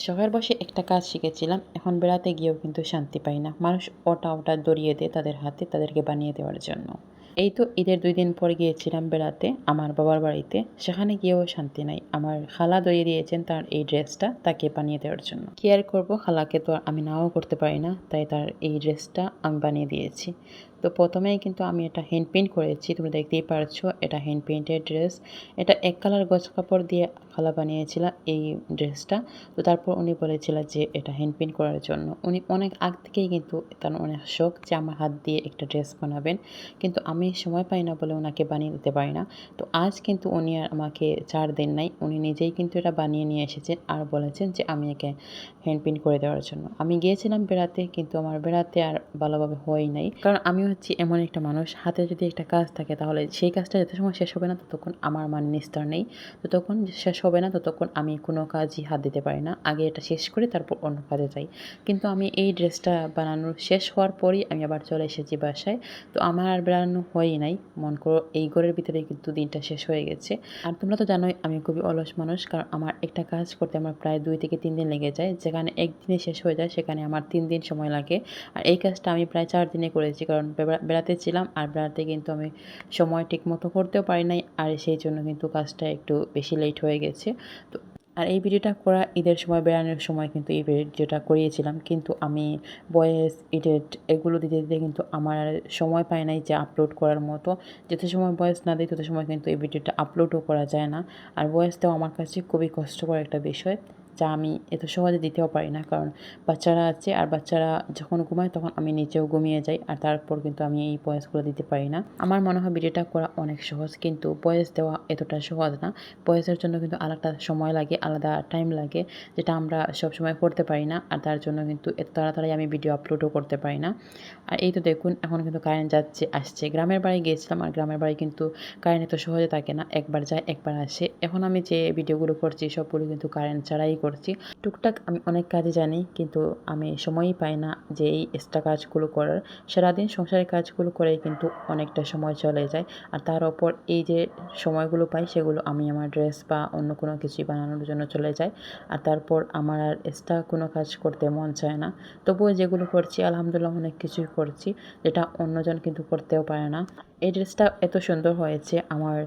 শখের বসে একটা কাজ শিখেছিলাম। এখন বেড়াতে গিয়েও কিন্তু শান্তি পাই না। মানুষ ওটা ওটা দড়িয়ে দেয় তাদের হাতে, তাদেরকে বানিয়ে দেওয়ার জন্য। এই তো ঈদের দুই দিন পর গিয়েছিলাম বেড়াতে আমার বাবার বাড়িতে। সেখানে গিয়েও শান্তি নাই। আমার খালা দইয়ে দিয়েছেন তার এই ড্রেসটা তাকে বানিয়ে দেওয়ার জন্য। কি আর করব? খালাকে তো আমি নাও করতে পারি না, তাই তার এই ড্রেসটা আমি বানিয়ে দিয়েছি। তো প্রথমেই কিন্তু আমি এটা হ্যান্ড পেন্ট করেছি। তুমি দেখতেই পারছ, এটা হ্যান্ড পেন্টের ড্রেস এটা এক কালার গছ কাপড় দিয়ে খালা বানিয়েছিল এই ড্রেসটা। তো তারপর উনি বলেছিল যে এটা হ্যান্ড পেন্ট করার জন্য। উনি অনেক আগ থেকেই কিন্তু তার অনেক শখ যে আমার হাত দিয়ে একটা ড্রেস বানাবেন। কিন্তু আমি সময় পাই না বলে ওনাকে বানিয়ে দিতে পারি না। তো আজ কিন্তু উনি আর আমাকে চার দিন নাই, উনি নিজেই কিন্তু এটা বানিয়ে নিয়ে এসেছেন আর বলেছেন যে আমি একে হ্যান্ড করে দেওয়ার জন্য। আমি গিয়েছিলাম বেড়াতে কিন্তু আমার বেড়াতে আর ভালোভাবে হয় নাই। কারণ আমি হচ্ছি এমন একটা মানুষ, হাতে যদি একটা কাজ থাকে তাহলে সেই কাজটা যত সময় শেষ হবে না ততক্ষণ আমার মানে নিস্তার নেই। ততক্ষণ শেষ হবে না ততক্ষণ আমি কোনো কাজই হাত দিতে পারি না। আগে এটা শেষ করে তারপর অন্য কাজে যাই। কিন্তু আমি এই ড্রেসটা বানানোর শেষ হওয়ার পরই আমি আবার চলে এসেছি বাসায়। তো আমার আর বেড়ানো হয়ই নাই। মন করো, এই ঘরের ভিতরে কিন্তু দিনটা শেষ হয়ে গেছে। আর তোমরা তো জানোই, আমি খুবই অলস মানুষ, কারণ আমার একটা কাজ করতে আমার প্রায় দুই থেকে তিন দিন লেগে যায়। যেখানে একদিনে শেষ হয়ে যায়, সেখানে আমার তিন দিন সময় লাগে। আর এই কাজটা আমি প্রায় চার দিনে করেছি, কারণ বেড়াতে ছিলাম, আর বেড়াতে কিন্তু আমি সময় ঠিক মতো করতেও পারি নাই। আর সেই জন্য কিন্তু কাজটা একটু বেশি লেট হয়ে গেছে। তো আর এই ভিডিওটা করা ঈদের সময়, বেড়ানোর সময় কিন্তু এই ভিডিওটা করিয়েছিলাম। কিন্তু আমি ভয়েস এডিট এগুলো দিতে দিতে কিন্তু আমার সময় পায় নাই যে আপলোড করার মতো। যত সময় ভয়েস না দিই, তত সময় কিন্তু এই ভিডিওটা আপলোডও করা যায় না। আর ভয়েস দেওয়া আমার কাছে খুবই কষ্টকর একটা বিষয়। যা আমি এত সহজে দিতেও পারি না। কারণ বাচ্চারা আছে আর বাচ্চারা যখন ঘুমায় তখন আমি নিচেও ঘুমিয়ে যাই আর তারপর কিন্তু আমি এই ভয়েসগুলো দিতে পারি না। আমার মনে হয় ভিডিওটা করা অনেক সহজ কিন্তু ভয়েস দেওয়া এতটা সহজ না। ভয়েসের জন্য কিন্তু আলাদা সময় লাগে, আলাদা টাইম লাগে যেটা আমরা সব সময় করতে পারি না আর তার জন্য কিন্তু এত তাড়াতাড়ি আমি ভিডিও আপলোডও করতে পারি না। আর এই তো দেখুন, এখন কিন্তু কারেন্ট যাচ্ছে, আসছে। গ্রামের বাড়ি গিয়েছিলাম আর গ্রামের বাড়ি কিন্তু কারেন্ট এত সহজে থাকে না। একবার যায়, একবার আসে। এখন আমি যে ভিডিওগুলো করছি সবগুলো কিন্তু কারেন্ট ছাড়াই করছি। টুকটাক আমি অনেক কাজে জানি, কিন্তু আমি সময়ই পাই না যে এই এক্সট্রা কাজগুলো করার। সারাদিন সংসারের কাজগুলো করেই কিন্তু অনেকটা সময় চলে যায়। আর তার ওপর এই যে সময়গুলো পাই, সেগুলো আমি আমার ড্রেস বা অন্য কোনো কিছুই বানানোর জন্য চলে যায় আর তারপর আমার আর এক্সট্রা কোনো কাজ করতে মন চায় না। তবুও যেগুলো করছি, আলহামদুলিল্লাহ অনেক কিছুই করছি, যেটা অন্যজন কিন্তু করতেও পারে না। এই ড্রেসটা এত সুন্দর হয়েছে। আমার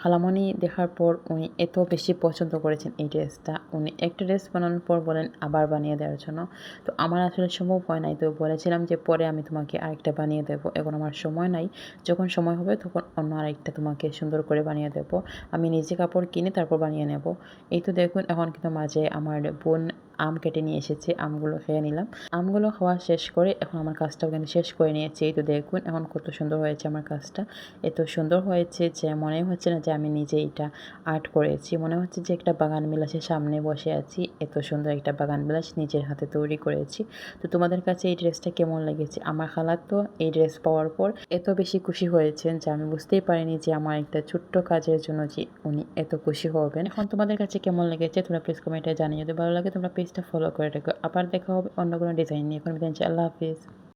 খালামণি দেখার পর উনি এত বেশি পছন্দ করেছেন এই ড্রেসটা। উনি একটা ড্রেস বানানোর পর বলেন আবার বানিয়ে দেওয়ার জন্য। তো আমার আসলে সম্ভব হয় নাই। তো বলেছিলাম যে পরে আমি তোমাকে আরেকটা বানিয়ে দেবো। এখন আমার সময় নাই। যখন সময় হবে তখন অন্য আরেকটা তোমাকে সুন্দর করে বানিয়ে দেবো। আমি নিজে কাপড় কিনে তারপর বানিয়ে নেব। এই তো দেখুন, এখন কিন্তু মাঝে আমার বোন আম কেটে নিয়ে এসেছে, আমগুলো খেয়ে নিলাম। আমগুলো খাওয়া শেষ করে এখন আমার কাজটাও কিন্তু শেষ করে নিয়েছি। এই তো দেখুন, এখন কত সুন্দর হয়েছে আমার কাজটা। এত সুন্দর হয়েছে যে মনে হচ্ছে না যে আমি নিজে এটা আর্ট করেছি। মনে হচ্ছে যে একটা বাগান বিলাসের সামনে বসে আছি। এত সুন্দর একটা বাগান বিলাস নিজের হাতে তৈরি করেছি। তো তোমাদের কাছে এই ড্রেসটা কেমন লেগেছে? আমার খালার তো এই ড্রেস পাওয়ার পর এত বেশি খুশি হয়েছেন যে আমি বুঝতেই পারিনি যে আমার একটা ছোট্ট কাজের জন্য যে উনি এত খুশি হবেন। এখন তোমাদের কাছে কেমন লেগেছে? তোমরা প্লিজ কমেন্টে জানিয়ে যদি ভালো লাগে তোমরা পেজটা ফলো করে রেখো। আবার দেখা হবে অন্য কোনো ডিজাইন নিয়ে। এখন বিদায় আল্লাহ হাফিজ।